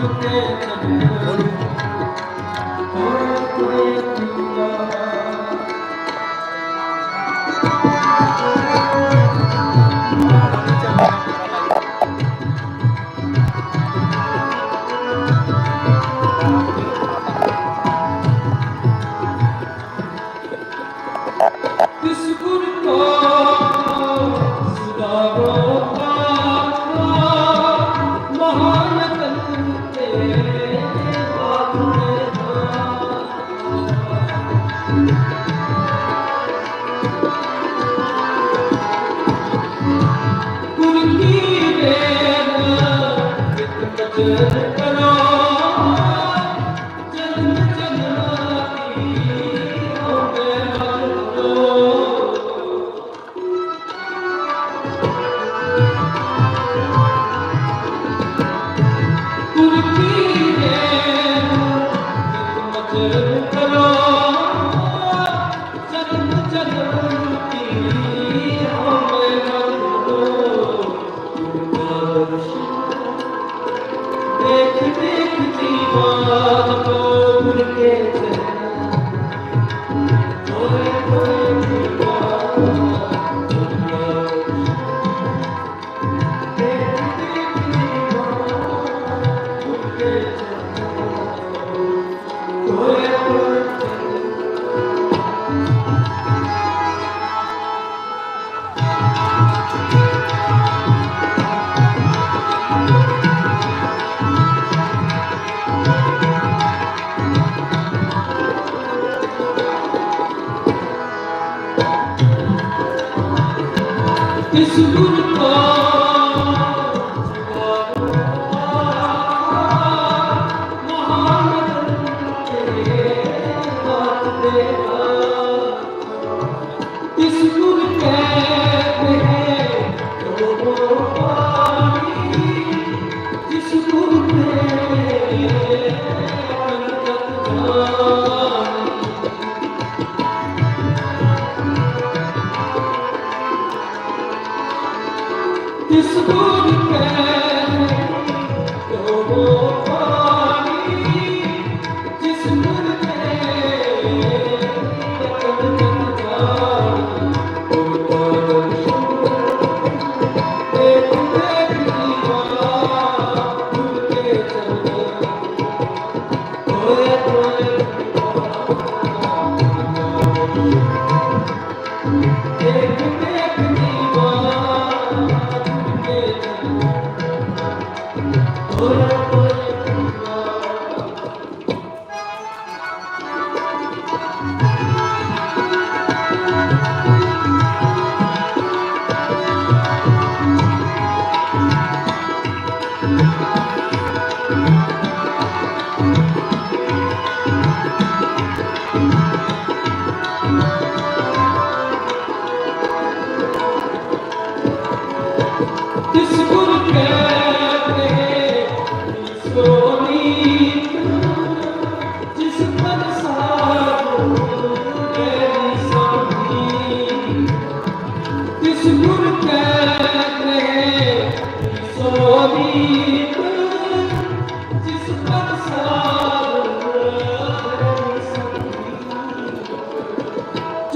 করতে Oh. Glória.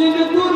Did you do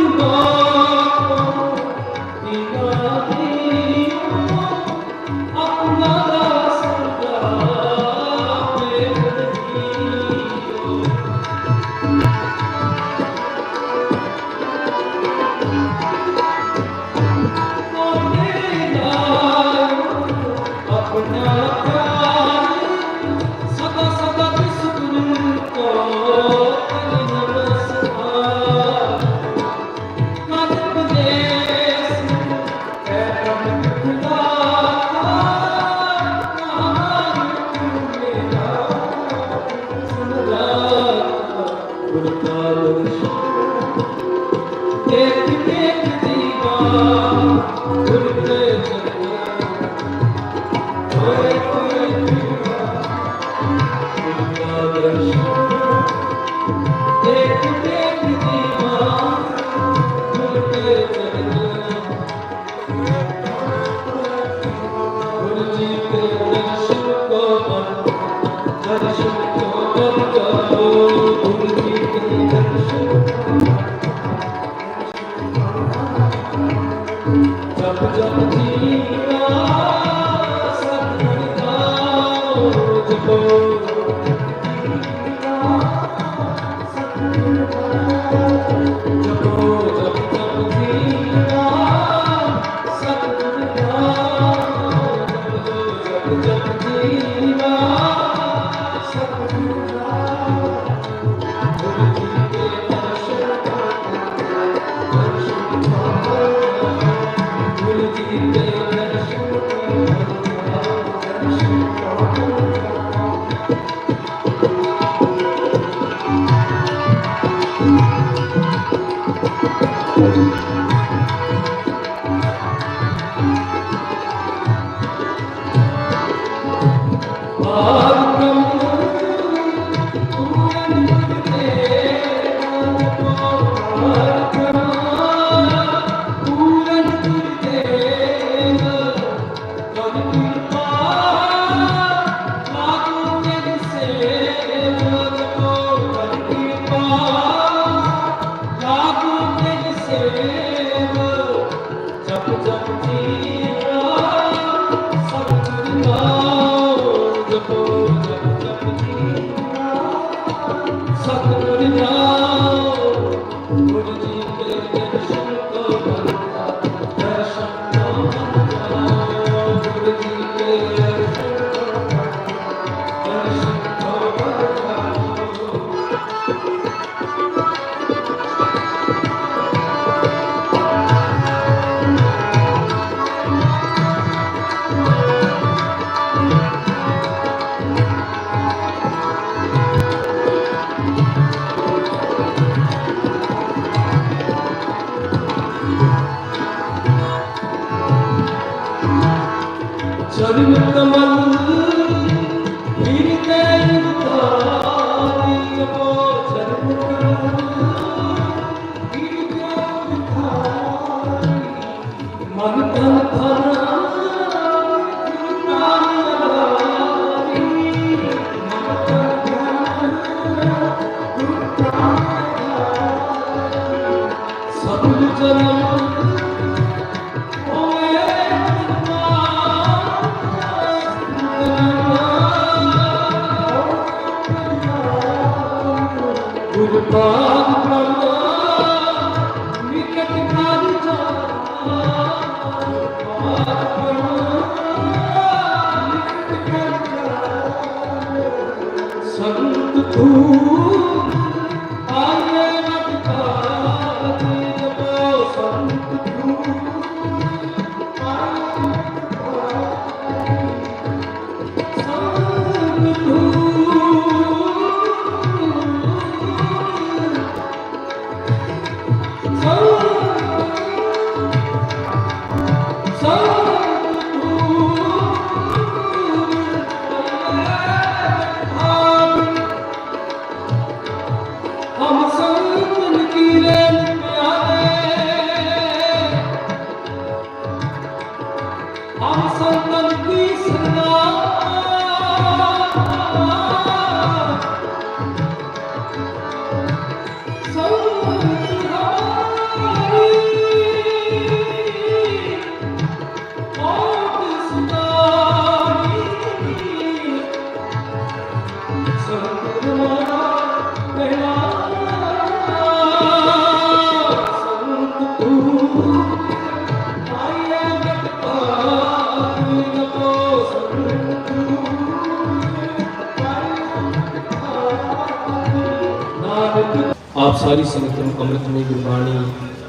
ਆਪ ਸਾਰੀ ਸੰਗਤ ਨੂੰ ਅੰਮ੍ਰਿਤਮਈ ਗੁਰਬਾਣੀ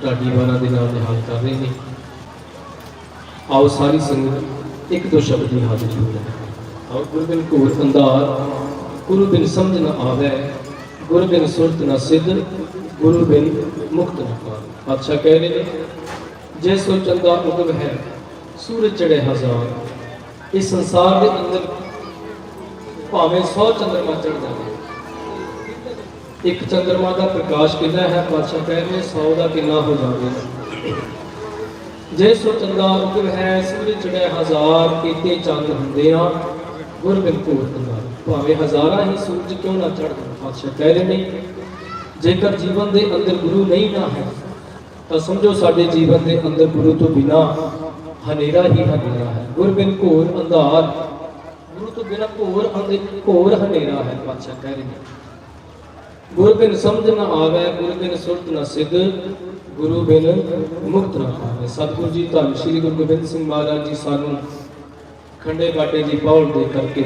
ਢਾਡੀ ਵਾਰਾਂ ਦੇ ਨਾਲ ਨਿਹਾਲ ਕਰ ਰਹੇ ਨੇ। ਆਓ ਸਾਰੀ ਸੰਗਤ ਇੱਕ ਦੋ ਸ਼ਬਦ ਦੀ ਹਾਜ਼ਰੀ ਜੁੜ ਆਓ ਗੁਰੂ ਗੁਰਬਿਨ ਘੋਰ ਅੰਧਾਰ ਗੁਰੂ ਬਿਨ ਸਮਝ ਨ ਆਵੇ ਗੁਰੂ ਬਿਨ ਸੁਰਤ ਨਾ ਸਿੱਧ ਗੁਰੂ ਬਿਨ ਮੁਕਤ ਨਾ ਪਾਵੇ। ਪਾਤਸ਼ਾਹ ਕਹਿ ਰਹੇ ਜੇ ਸੋ ਚੰਦਾ ਉਦਮ ਹੈ, ਸੂਰਜ ਚੜੇ ਹਜ਼ਾਰ, ਇਸ ਸੰਸਾਰ ਦੇ ਅੰਦਰ ਭਾਵੇਂ 100 ਚੰਦਰਮਾ ਚੜ ਜਾਵੇ ਇੱਕ ਚੰਦਰਮਾ ਦਾ ਪ੍ਰਕਾਸ਼ ਕਿੰਨਾ ਹੈ? ਪਾਤਸ਼ਾਹ ਕਹਿੰਦੇ 100 ਦਾ ਕਿੰਨਾ ਹੋ ਜਾਵੇ। ਜੇ ਸੋ ਚੰਦਾ ਉਗਵ ਹੈ ਸੂਰਜ ਚੜ੍ਹੇ ਹਜ਼ਾਰ ਕੀਤੇ ਚੰਦ ਹੁੰਦੇ ਆ ਗੁਰ ਬਿਨ ਭੂਰ ਭਾਵੇਂ ਹਜ਼ਾਰਾਂ ਹੀ ਸੂਰਜ ਕਿਉਂ ਨਾ ਚੜ੍ਹਨ ਪਾਤਸ਼ਾਹ ਕਹਿ ਰਹੇ ਨੇ, ਜੇਕਰ ਜੀਵਨ ਦੇ ਅੰਦਰ ਗੁਰੂ ਨਹੀਂ ਨਾ ਹੈ, ਤਾਂ ਸਮਝੋ ਸਾਡੇ ਜੀਵਨ ਦੇ ਅੰਦਰ ਗੁਰੂ ਤੋਂ ਬਿਨਾ ਹਨੇਰਾ ਹੀ ਹਨੇਰਾ ਹੈ। ਗੁਰ ਬਿਨ ਘੋਰ ਅੰਧਾਰ, ਗੁਰੂ ਤੋਂ ਬਿਨਾਂ ਘੋਰ ਅੰਧੇ, ਘੋਰ ਹਨੇਰਾ ਹੈ ਪਾਤਸ਼ਾਹ ਕਹਿ ਰਹੇ ਨੇ। ਗੁਰੂ ਬਿਨ ਸਮਝ ਨਾ ਆਵੇ, ਗੁਰੂ ਬਿਨ ਸੁਰਤ ਨਾ ਸਿੱਧ, ਗੁਰੂ ਬਿਨ ਮੁਕਤ ਨਾ ਪਾਵੇ ਸਤਿਗੁਰੂ ਜੀ, ਧੰਨ ਸ਼੍ਰੀ ਗੁਰੂ ਗੋਬਿੰਦ ਸਿੰਘ ਮਹਾਰਾਜ ਜੀ ਸਾਨੂੰ ਖੰਡੇ ਬਾਟੇ ਦੀ ਪੌੜ ਦੇ ਕਰਕੇ,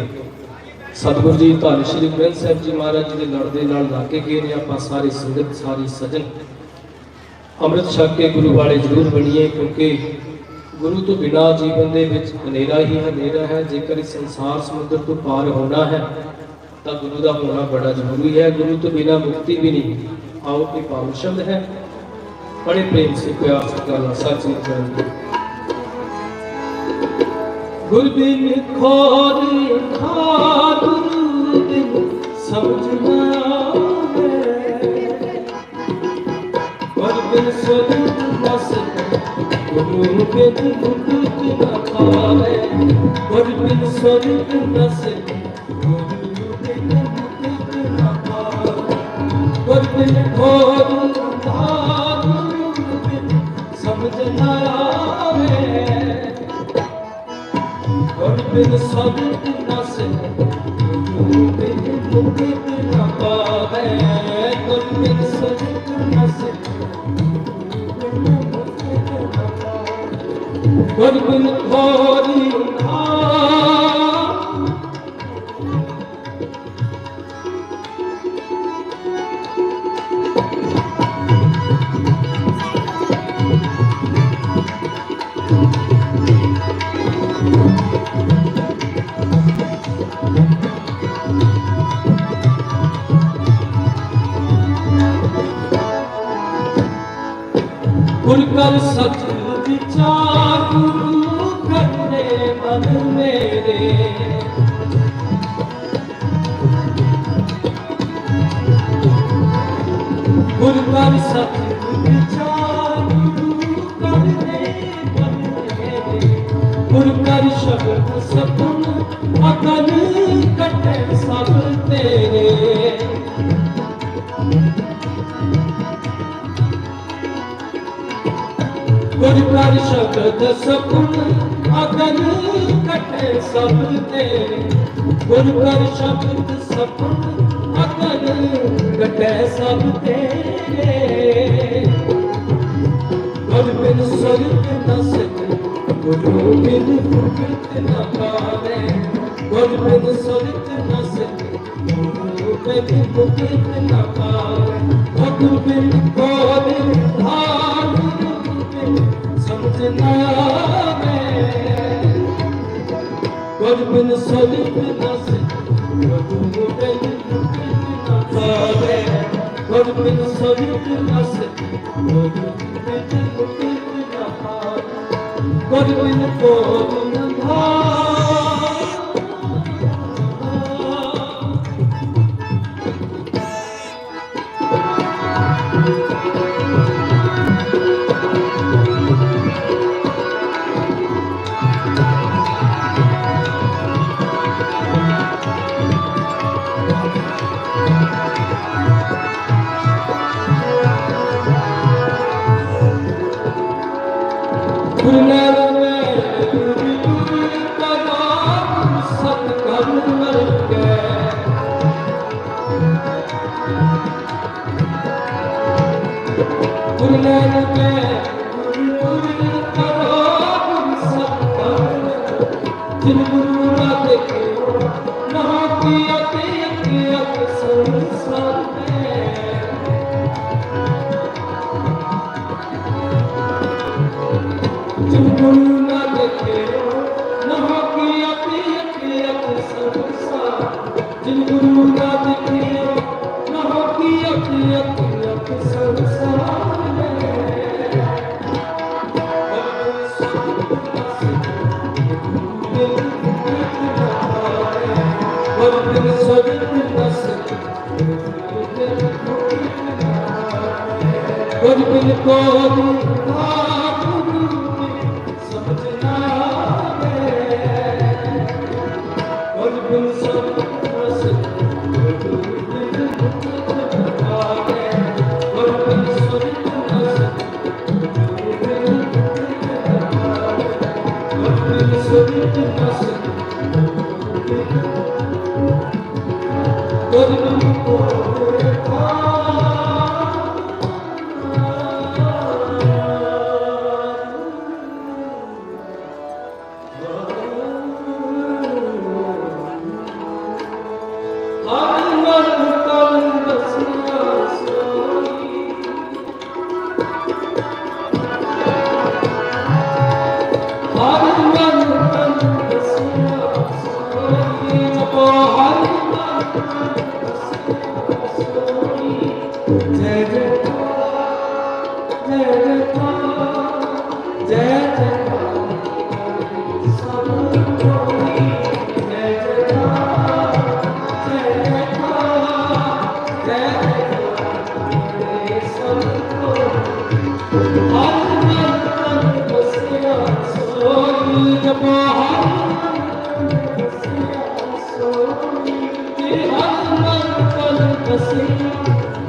ਸਤਿਗੁਰੂ ਜੀ, ਧੰਨ ਸ਼੍ਰੀ ਗੁਰੂ ਗ੍ਰੰਥ ਸਾਹਿਬ ਜੀ ਮਹਾਰਾਜ ਜੀ ਦੇ ਲੜਦੇ ਨਾਲ ਲਾ ਕੇ ਗਏ ਨੇ ਆਪਾਂ ਸਾਰੀ ਸੰਗਤ, ਸਾਰੀ ਸਜਣ। ਅੰਮ੍ਰਿਤ ਛਕ ਕੇ ਗੁਰੂ ਵਾਲੇ ਜ਼ਰੂਰ ਬਣੀਏ, ਕਿਉਂਕਿ ਗੁਰੂ ਤੋਂ ਬਿਨਾਂ ਜੀਵਨ ਦੇ ਵਿੱਚ ਹਨੇਰਾ ਹੀ ਹਨੇਰਾ ਹੈ, ਜੇਕਰ ਇਸ ਸੰਸਾਰ ਸਮੁੰਦਰ ਤੋਂ ਪਾਰ ਹੋਣਾ ਹੈ ਤਾਂ ਗੁਰੂ ਦਾ ਹੋਣਾ ਬੜਾ ਜ਼ਰੂਰੀ ਹੈ। ਗੁਰੂ ਤੋਂ ਬਿਨਾਂ ਮੁਕਤੀ ਵੀ ਨਹੀਂ। ਆਓ, ਇਹ ਪਾਵਨ ਸ਼ਬਦ ਹੈ। ਬੜੇ ਪ੍ਰੇਮ ਸੇ ਪਿਆਰ ਸਤਿਕਾਰ ਸੱਚ ਨਿਕਲਦੇ ਗੁਰ ਬਿਨ ਖੋਰ ਖਾਰ ਗੁਰੂ ਬਿਨ ਸਮਝ ਨਾ ਆਵੇ। ਗੁਰ ਬਿਨ ਸੁਧ ਗੁਰੂ ਬਿਨ ਮੁਕਤ ਨਾ ਪਾਵੇ ਗੁਰ ਬਿਨ ਸੁਧ ਬਿਨ ਖੋਰ ਖਾਰ ਗੁਰੂ ਬਿਨ ਸਮਝ ਨਾ ਆਵੇ ਗੁਰ ਬਿਨ ਸਬਦ ਨਾ ਸਕੇ ਗੁਰੂ ਬਿਨ ਮੁਕਤ ਨਾ ਪਾਵੇ ਗੁਰ ਬਿਨ ਸਬਦ ਨਾ ਸਕੇ ਗੁਰ ਬਿਨ ਖੋਰੀ ਨਾ ਗੁਰ ਕਰ ਸ਼ਬਦ ਸਪਨ ਅਗਨ ਕਟੇ ਸਭ ਤੇਰੇ ਗੁਰ ਕਰ ਸ਼ਬਦ ਸਪਨ ਅਗਨ ਕਟੇ ਸਭ ਤੇਰੇ ਗੁਰ ਬਿਨ ਸੁਰਤ ਨ ਸਕੇ ਗੁਰੂ ਬਿਨ ਮੁਕਤ ਨ ਪਾਵੇ। ਗੁਰ ਬਿਨ ਸੁਰਤ ਨ ਸਕੇ ਗੁਰੂ ਬਿਨ ਮੁਕਤ ਨ ਪਾਵੇ। ਗੁਰ ਬਿਨ ਕੋਲ ਧਾਰ ਗੁਰੂ ਬਿਨ ਕੁਝ ਨਾ ਬਿਨ ਸੁਰਤ ਨ ਸਕੇ ਗੁਰੂ ਬਿਨ ਮੁਕਤ ਬਿਨ ਸੁਰਤ ਨ ਸਕੇ ਗੁਰੂ ਬਿਨ ਮੁਕਤ ਬਿਨ ਕੋਲ ਨ কর।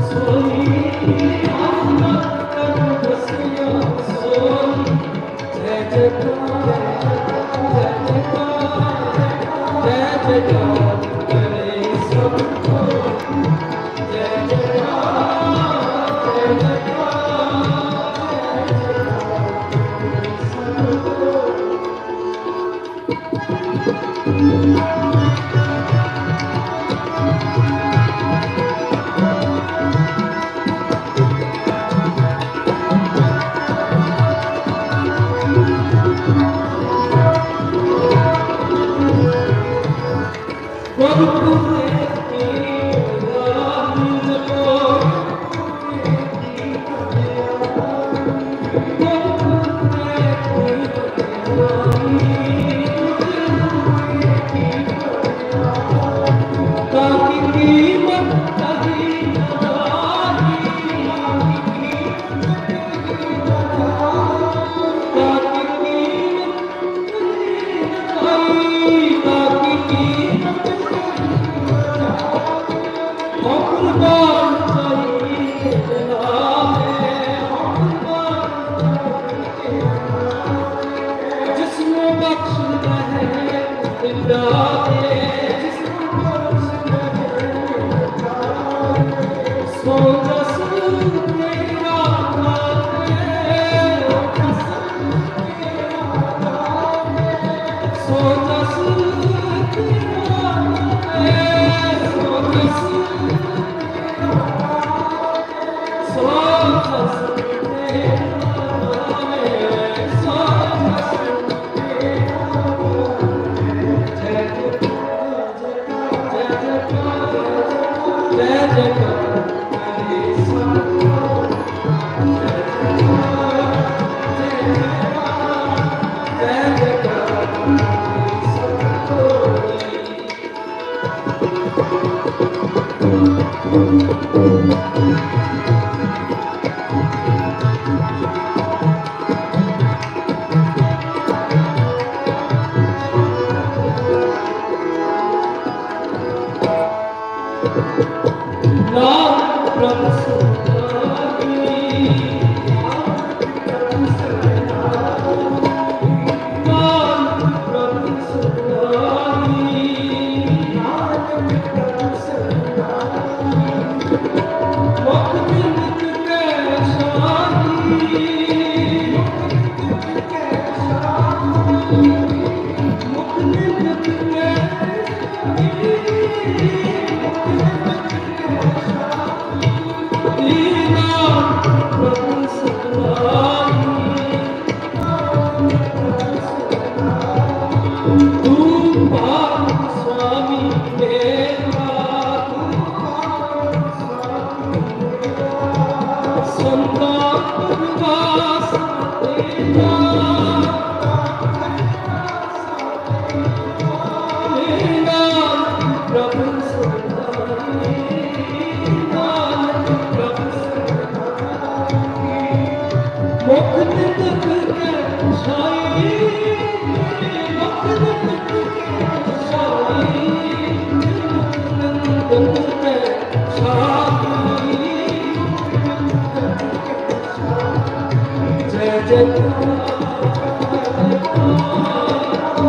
ਸੋਈ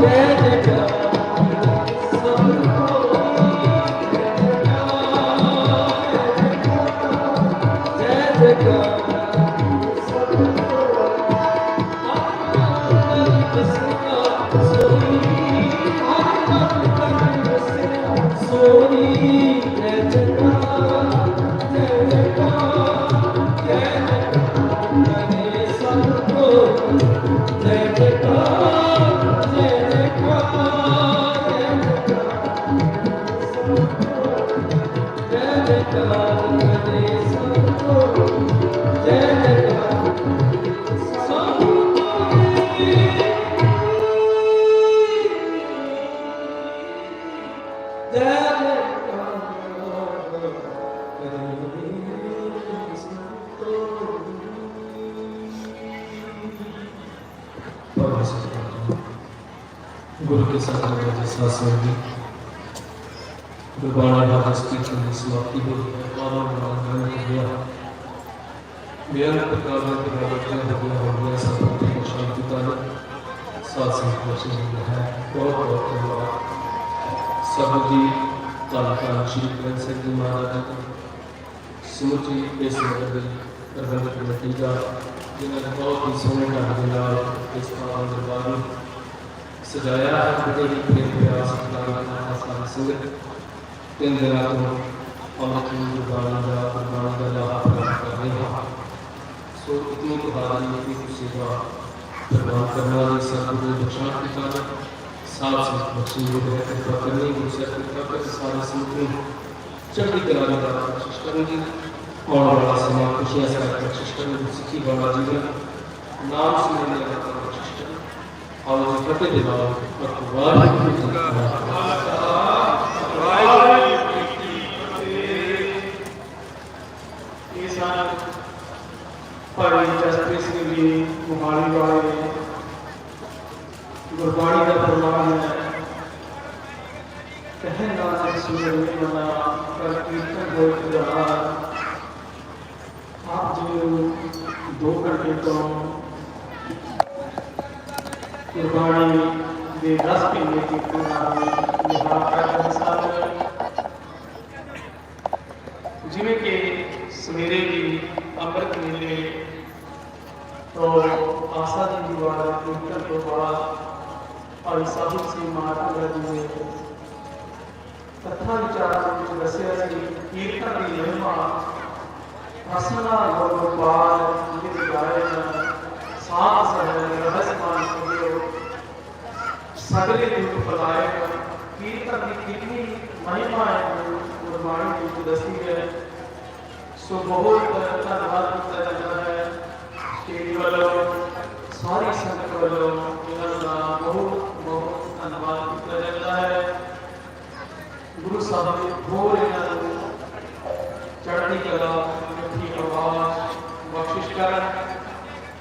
ਜੈ ساتھ ہوگی دوبارہ ہاسپٹل میں سماپتی ہوگی سب کی تعلقات شریف گن سنگھ مہاراج سمجھی اس نگر کمیٹی کا جنہوں نے بہت ہی سونے ڈھنگ اس کا دربار ਸਜਾਇਆ ਹੈ ਬੜੇ ਪ੍ਰੇਮ ਪਿਆਰ ਨਾਲ ਸਾਰੀ ਸੰਗਤ ਤਿੰਨ ਦਿਨਾਂ ਤੋਂ ਅਮਰਤ ਨੂੰ ਗੁਰਬਾਣੀ ਦਾ ਗੁਰਬਾਣੀ ਦਾ ਲਾਭ ਪ੍ਰਾਪਤ ਕਰ ਰਹੇ ਹਾਂ ਸੋ ਇਤਨੀ ਤੁਹਾਡੀ ਇਤਨੀ ਖੁਸ਼ੀ ਦਾ ਪ੍ਰਵਾਨ ਕਰਨ ਵਾਲੇ ਸਤਿਗੁਰੂ ਦੇ ਬਖਸ਼ਣ ਦੀ ਸਾਧ ਸੰਗਤ ਬਖਸ਼ੀ ਦੇ ਰਹਿ ਕਿਰਪਾ ਕਰਨੀ ਗੁਰੂ ਸਾਹਿਬ ਦੀ ਕਿਰਪਾ ਸਾਰੀ ਸੰਗਤ ਨੂੰ ਚੜ੍ਹਦੀ ਕਲਾ ਦੀ ਬਖਸ਼ਿਸ਼ ਕਰਨਗੇ ਆਉਣ ਵਾਲਾ ਸਮਾਂ ਖੁਸ਼ੀਆਂ ਸਾਰਾ ਬਖਸ਼ਿਸ਼ ਕਰਨ ਸਿੱਖੀ ਵਾਲਾ ਜੀਵਨ ਨਾਮ ਸਿਮਰਨ ਦਾ اور آپ جو دو گھنٹے تو ਕਰ ਰਹੇ ਸਨ ਜਿਵੇਂ ਕਿ ਸਵੇਰੇ ਵੀ ਅੰਮ੍ਰਿਤ ਵੇਲੇ ਤੋਂ ਆਸਾ ਦੀ ਦੀਵਾਰ ਕੀਰਤਨ ਤੋਂ ਬਾਅਦ ਭਾਈ ਸਾਹਿਬ ਸਿੰਘ ਮਹਾਰਾਜ ਜੀ ਨੇ ਕਥਾ ਵਿਚਾਰ ਵਿੱਚ ਦੱਸਿਆ ਸੀ ਕੀਰਤਨ ਦੀ ਮਹਿਮਾ ਅਸਨਾ ਗੋਪਾਲ ਜੀ ਗਾਇਨ ਸਾਧ خاص رس ساری سنگت والوں بہت بہت گرو صاحب نے میٹھی آواز بخش کر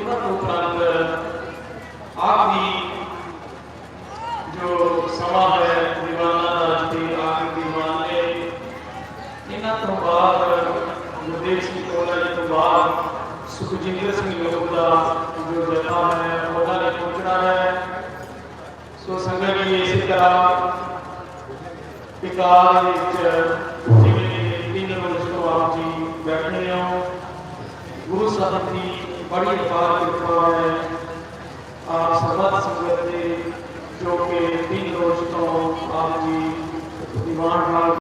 ਤੇ ਉਹਨਾਂ ਤੋਂ ਉਪਰੰਤ ਆਪ ਦੀ ਜੋ ਸਮਾਂ ਹੈ ਦੀਵਾਨਾਂ ਦਾ ਜਿੱਥੇ ਆਖਰ ਦੀਵਾਨ ਨੇ ਇਹਨਾਂ ਤੋਂ ਬਾਅਦ ਗੁਰਦੇਵ ਸਿੰਘ ਕੋਲਾ ਜੀ ਤੋਂ ਬਾਅਦ ਸੁਖਜਿੰਦਰ ਸਿੰਘ ਲੋਕ ਦਾ ਜੋ ਜਥਾ ਹੈ ਉਹਨਾਂ ਨੇ ਪਹੁੰਚਣਾ ਹੈ ਸੋ ਸੰਗਤ ਜੀ ਇਸੇ ਤਰ੍ਹਾਂ ਪਿਕਾਰ ਵਿੱਚ ਜਿਵੇਂ ਕਿ ਤਿੰਨ ਰੋਜ਼ ਤੋਂ ਆਪ ਜੀ ਬੈਠੇ ਹੋ ਗੁਰੂ ਸਾਹਿਬ ਦੀ ਬੜੀ ਅਪਾਰ ਕਿਰਪਾ ਹੈ। ਆਪ ਸਰਬੱਤ ਸੰਗਤ ਦੇ ਜੋ ਕਿ ਤਿੰਨ ਰੋਜ਼ ਤੋਂ ਆਪ ਜੀ ਦੀਵਾਨ ਨਾਲ